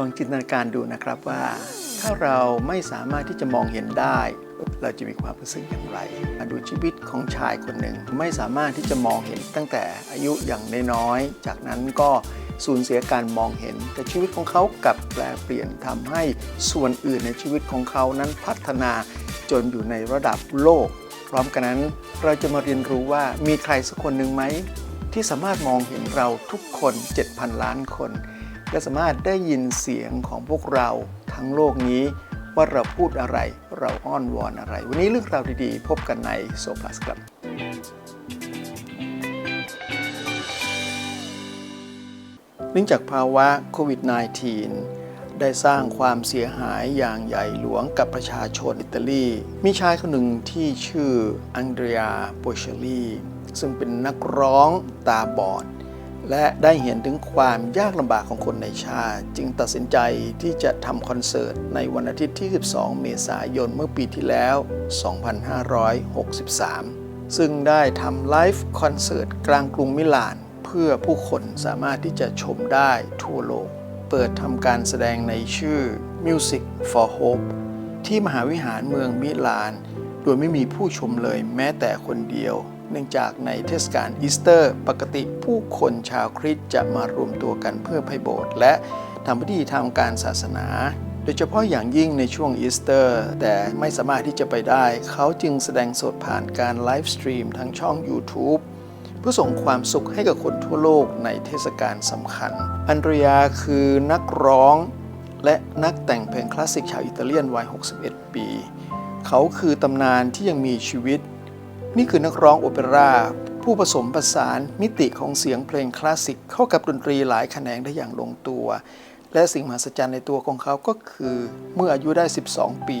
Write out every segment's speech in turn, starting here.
ลองจินตนาการดูนะครับว่า ถ้าเราไม่สามารถที่จะมองเห็นได้ เราจะมีความรู้สึกอย่างไรมาดูชีวิตของชายคนหนึ่งไม่สามารถที่จะมองเห็นตั้งแต่อายุอย่างน้อยๆจากนั้นก็สูญเสียการมองเห็น แต่ชีวิตของเขากลับแปลเปลี่ยนทำให้ส่วนอื่นในชีวิตของเขานั้นพัฒนาจนอยู่ในระดับโลก พร้อมกันนั้นเราจะมาเรียนรู้ว่ามีใครสักคนหนึ่งไหมที่สามารถมองเห็นเราทุกคน 7,000 ล้านคน และสามารถได้ยินเสียงของพวกเราทั้งโลกนี้ ว่าเราพูดอะไร เราอ้อนวอนอะไร วันนี้เรื่องราวดีๆ พบกันในโซฟาสครับเนื่องจากภาวะโควิด -19 ได้สร้างความเสียหายอย่างใหญ่หลวงกับประชาชนอิตาลี มีชายคนหนึ่งที่ชื่ออังเดรียโปเชลีซึ่งเป็นนักร้องตาบอด และได้เห็นถึงความยากลำบากของคนในชาติ จึงตัดสินใจที่จะทำคอนเสิร์ตในวันอาทิตย์ที่ 12 เมษายนเมื่อปีที่แล้ว 2563 ซึ่งได้ทำไลฟ์คอนเสิร์ตกลางกรุงมิลาน เพื่อผู้คนสามารถที่จะชมได้ทั่วโลก เปิดทำการแสดงในชื่อ Music for Hope ที่มหาวิหารเมืองมิลาน โดยไม่มีผู้ชมเลยแม้แต่คนเดียว เนื่องจากในเทศกาลอีสเตอร์ ปกติผู้คนชาวคริสต์จะมารวมตัวกันเพื่อไปโบสถ์และทำพิธีทางการศาสนา โดยเฉพาะอย่างยิ่งในช่วงอีสเตอร์ แต่ไม่สามารถที่จะไปได้ เขาจึงแสดงสดผ่านการไลฟ์สตรีมทางช่อง YouTube เพื่อส่งความสุขให้กับคนทั่วโลกในเทศกาลสำคัญ อันเดรียคือนักร้องและนักแต่งเพลงคลาสสิกชาวอิตาเลียนวัย 61 ปี เขาคือตำนานที่ยังมีชีวิต นี่คือนักร้องโอเปร่าผู้ผสมผสานมิติของเสียงเพลงคลาสสิกเข้ากับดนตรีหลายแขนงได้อย่างลงตัว และสิ่งมหัศจรรย์ในตัวของเขาก็คือเมื่ออายุได้ 12 ปี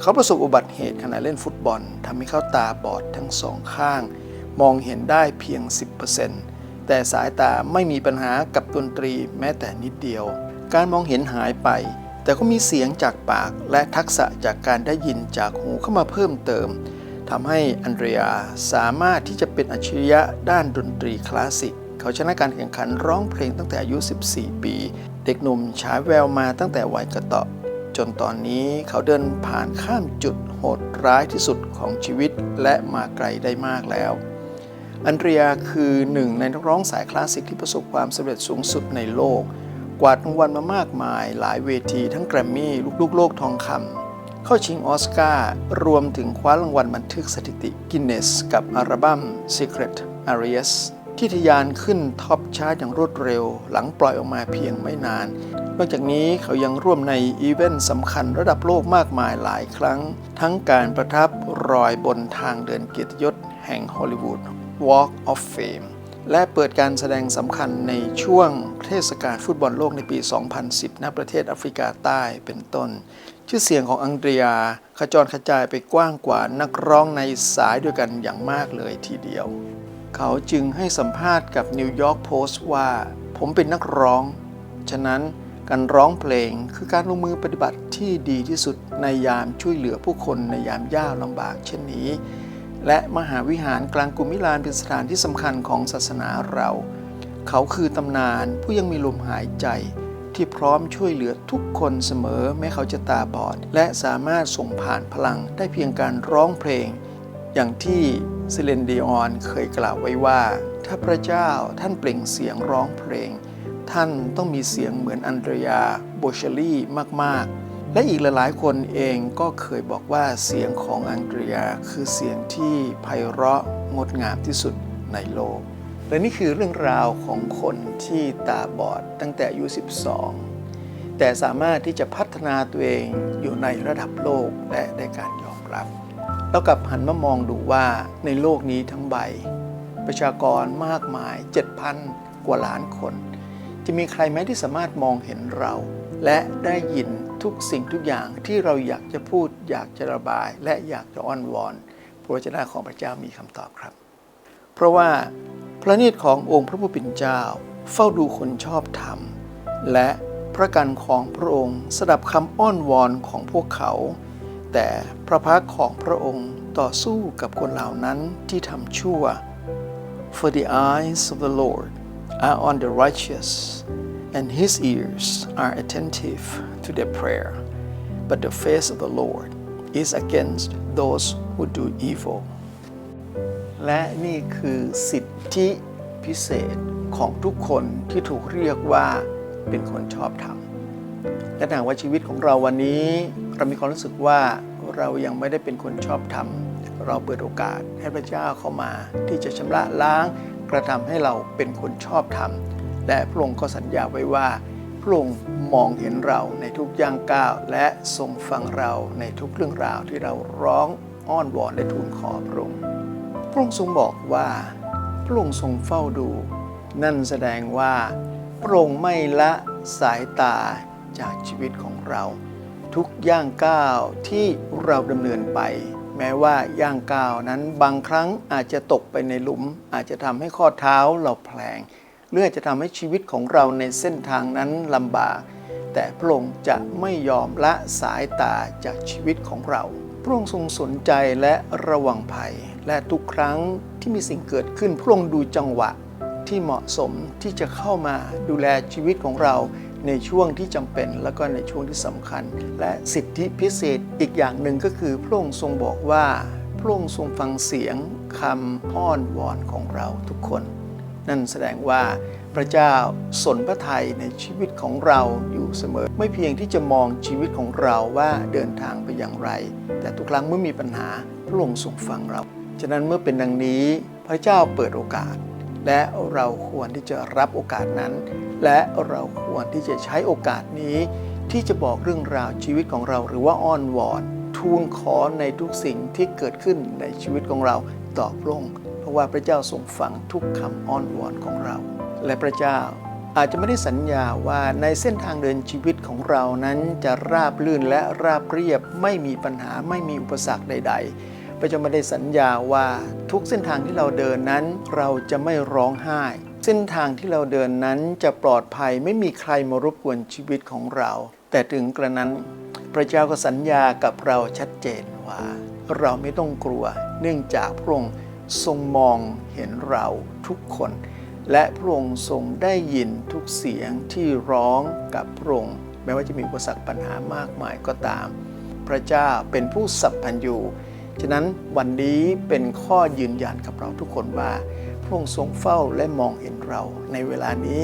เขาประสบอุบัติเหตุขณะเล่นฟุตบอลทำให้เขาตาบอดทั้งสองข้าง มองเห็นได้เพียง 10%แต่สายตาไม่มีปัญหากับดนตรีแม้แต่นิดเดียว การมองเห็นหายไป แต่ก็มีเสียงจากปากและทักษะจากการได้ยินจากหูเข้ามาเพิ่มเติม ทำให้อันเดรียสามารถที่จะเป็นอัจฉริยะด้านดนตรีคลาสสิก เขาชนะการแข่งขันร้องเพลงตั้งแต่อายุ 14 ปี เด็กหนุ่มฉายแววมาตั้งแต่วัยกระเตาะ จนตอนนี้เขาเดินผ่านข้ามจุดโหดร้ายที่สุดของชีวิตและมาไกลได้มากแล้ว อันเดรียคือหนึ่งในนักร้องสายคลาสสิกที่ประสบความสำเร็จสูงสุดในโลก กวาดรางวัลมามากมาย หลายเวทีทั้งแกรมมี่ ลูกๆโลกทองคำ เข้าชิงออสการ์รวมถึงคว้ารางวัลบันทึกสถิติกินเนสกับอัลบั้ม Secret Aries ที่ทะยานขึ้นท็อปชาร์ตอย่างรวดเร็ว หลังปล่อยออกมาเพียงไม่นาน นอกจากนี้เขายังร่วมในอีเวนต์สำคัญระดับโลกมากมายหลายครั้ง ทั้งการประทับรอยบนทางเดินเกียรติยศแห่งฮอลลีวูด Walk of Fame และเปิดการแสดงสำคัญในช่วงเทศกาลฟุตบอลโลกในปี 2010 ณ ประเทศแอฟริกาใต้เป็นต้น ชื่อเสียงของอังเดรียขจรกระจายไปกว้างกว่านักร้องในสายด้วยกันอย่างมากเลยทีเดียว เขาจึงให้สัมภาษณ์กับนิวยอร์กโพสต์ว่า ผมเป็นนักร้อง ฉะนั้นการร้องเพลงคือการลงมือปฏิบัติที่ดีที่สุดในยามช่วยเหลือผู้คนในยามยากลำบากเช่นนี้ และมหาวิหารกลางกรุงมิลานเป็นสถานที่สำคัญของศาสนาเรา เขาคือตำนานผู้ยังมีลมหายใจ ที่พร้อมช่วยเหลือทุกคนเสมอแม้เขาจะตาบอด และสามารถส่งผ่านพลังได้เพียงการร้องเพลง อย่างที่เซเลนดิออนเคยกล่าวไว้ว่า ถ้าพระเจ้าท่านเปล่งเสียงร้องเพลง ท่านต้องมีเสียงเหมือนอันเดรียโบเชลี่มาก ๆและอีกหลายๆ คนเองก็เคยบอกว่าเสียงของอังเดรียคือเสียงที่ไพเราะงดงามที่สุดในโลก และนี่คือเรื่องราวของคนที่ตาบอดตั้งแต่อายุ 12 แต่สามารถที่จะพัฒนาตัวเองอยู่ในระดับโลกและได้การยอมรับเรากลับหันมามองดูว่าในโลกนี้ทั้งใบ ประชากรมากมาย 7,000 กว่าล้านคน จะมีใครไหมที่สามารถมองเห็นเรา และได้ยินทุกสิ่งทุกอย่างที่เราอยากจะพูด อยากจะระบาย และอยากจะอ้อนวอนพระวจนะของพระเจ้ามีคำตอบครับ เพราะว่า พระเนตรขององค์พระผู้เป็นเจ้า เฝ้าดูคนชอบธรรม และพระกันของพระองค์สดับคำอ้อนวอนของพวกเขา แต่พระพักของพระองค์ต่อสู้กับคนเหล่านั้นที่ทำชั่ว For the eyes of the Lord are on the righteous and his ears are attentive to their prayer but the face of the Lord is against those who do evil และนี่คือสิทธิพิเศษของทุกคนที่ถูกเรียกว่าเป็นคนชอบธรรมและหากว่าชีวิตของเราวันนี้ เรามีความรู้สึกว่าเรายังไม่ได้เป็นคนชอบธรรม เราเปิดโอกาสให้พระเจ้าเข้ามา ที่จะชำระล้าง กระทำให้เราเป็นคนชอบธรรม และพระองค์ก็สัญญาไว้ว่าพระองค์มองเห็นเราในทุกย่างก้าว และทรงฟังเราในทุกเรื่องราวที่เราร้องอ้อนวอนและทูลขอพระองค์ พระองค์ทรงบอกว่าพระองค์ทรงเฝ้าดู นั่นแสดงว่าพระองค์ไม่ละสายตาจากชีวิตของเรา ทุกย่างก้าวที่เราดำเนินไป แม้ว่าย่างก้าวนั้นบางครั้งอาจจะตกไปในหลุม อาจจะทำให้ข้อเท้าเราแผลงหรืออาจจะทำให้ชีวิตของเราในเส้นทางนั้นลำบาก แต่พระองค์จะไม่ยอมละสายตาจากชีวิตของเรา พระองค์ทรงสนใจและระวังภัย และทุกครั้งที่มีสิ่งเกิดขึ้นพระองค์ดูจังหวะที่เหมาะสมที่จะเข้ามาดูแลชีวิตของเราในช่วงที่จำเป็น แล้วก็ในช่วงที่สำคัญ และสิทธิพิเศษอีกอย่างหนึ่งก็คือพระองค์ทรงบอกว่าพระองค์ทรงฟังเสียงคำอ้อนวอนของเราทุกคน นั่นแสดงว่าพระเจ้าสนพระทัยในชีวิตของเราอยู่เสมอ ไม่เพียงที่จะมองชีวิตของเราว่าเดินทางไปอย่างไร แต่ทุกครั้งเมื่อมีปัญหาพระองค์ทรงฟังเรา ฉะนั้นเมื่อเป็นดังนี้พระเจ้าเปิดโอกาส และเราควรที่จะรับโอกาสนั้น และเราควรที่จะใช้โอกาสนี้ ที่จะบอกเรื่องราวชีวิตของเรา หรือว่าอ้อนวอนทูลขอในทุกสิ่งที่เกิดขึ้นในชีวิตของเราต่อพระองค์เพราะว่าพระเจ้าทรงฟังทุกคำอ้อนวอนของเรา และพระเจ้าอาจจะไม่ได้สัญญาว่าในเส้นทางเดินชีวิตของเรานั้นจะราบลื่นและราบเรียบไม่มีปัญหาไม่มีอุปสรรคใด ๆ พระเจ้าไม่ได้สัญญาว่าทุกเส้นทางที่เราเดินนั้น เราจะไม่ร้องไห้ เส้นทางที่เราเดินนั้นจะปลอดภัยไม่มีใครมารบกวนชีวิตของเรา แต่ถึงกระนั้น พระเจ้าก็สัญญากับเราชัดเจนว่า เราไม่ต้องกลัว เนื่องจากพระองค์ทรงมองเห็นเราทุกคน และพระองค์ทรงได้ยินทุกเสียงที่ร้องกับพระองค์แม้ว่าจะมีอุปสรรคปัญหามากมายก็ตาม พระเจ้าเป็นผู้สัพพัญญู ฉะนั้นวันนี้เป็นข้อยืนยันกับเราทุกคนว่าพระองค์ทรงเฝ้าและมองเห็นเราในเวลานี้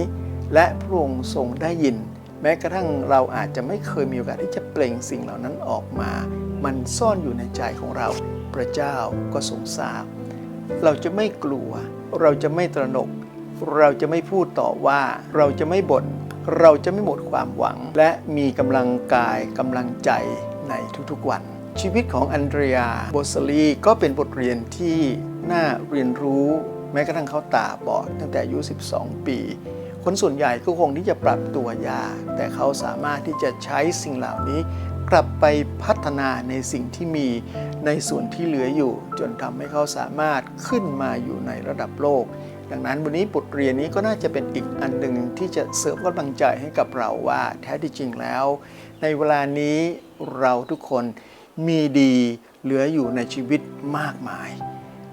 และพระองค์ทรงได้ยิน แม้กระทั่งเราอาจจะไม่เคยมีโอกาสที่จะเปล่งสิ่งเหล่านั้นออกมา มันซ่อนอยู่ในใจของเรา พระเจ้าก็ทรงทราบ เราจะไม่กลัว เราจะไม่ตระหนก เราจะไม่พูดต่อว่า เราจะไม่บน่น เราจะไม่หมดความหวัง และมีกำลังกายกำลังใจในทุกๆวัน ชีวิตของอันเดรียโบสลีก็เป็นบทเรียนที่น่าเรียนรู้แม้กระทั่งเขาตาบอดตั้งแต่อายุ 12 ปี คนส่วนใหญ่ก็คงที่จะปรับตัวยากแต่เขาสามารถที่จะใช้สิ่งเหล่านี้ กลับไปพัฒนาในสิ่งที่มีในส่วนที่เหลืออยู่ จนทำให้เขาสามารถขึ้นมาอยู่ในระดับโลก ดังนั้นวันนี้บทเรียนนี้ก็น่าจะเป็นอีกอันหนึ่งที่จะเสริมกำลังใจให้กับเราว่าแท้ที่จริงแล้ว ในเวลานี้เราทุกคน มีดีเหลืออยู่ในชีวิตมากมาย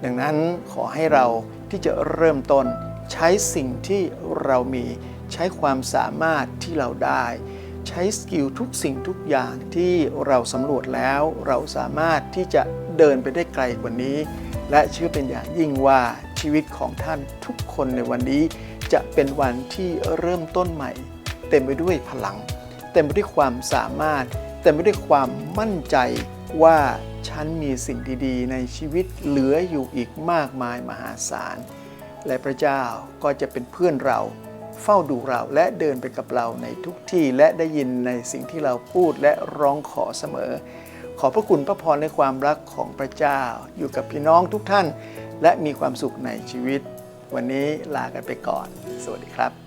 ดังนั้นขอให้เราที่จะเริ่มต้นใช้สิ่งที่เรามีใช้ความสามารถที่เราได้ ใช้สกิลทุกสิ่งทุกอย่างที่เราสำรวจแล้ว เราสามารถที่จะเดินไปได้ไกลกว่านี้ และเชื่อเป็นอย่างยิ่งว่าชีวิตของท่านทุกคนในวันนี้ จะเป็นวันที่เริ่มต้นใหม่ เต็มไปด้วยพลัง เต็มไปด้วยความสามารถ เต็มไปด้วยความมั่นใจ ว่าฉันมีสิ่งดีๆ ในชีวิตเหลืออยู่อีกมากมายมหาศาล และพระเจ้าก็จะเป็นเพื่อนเราเฝ้าดูเราและเดินไปกับเราในทุกที่และได้ยินในสิ่งที่เราพูดและร้องขอเสมอ ขอพระคุณพระพรในความรักของพระเจ้า อยู่กับพี่น้องทุกท่าน และมีความสุขในชีวิต วันนี้ลากันไปก่อน สวัสดีครับ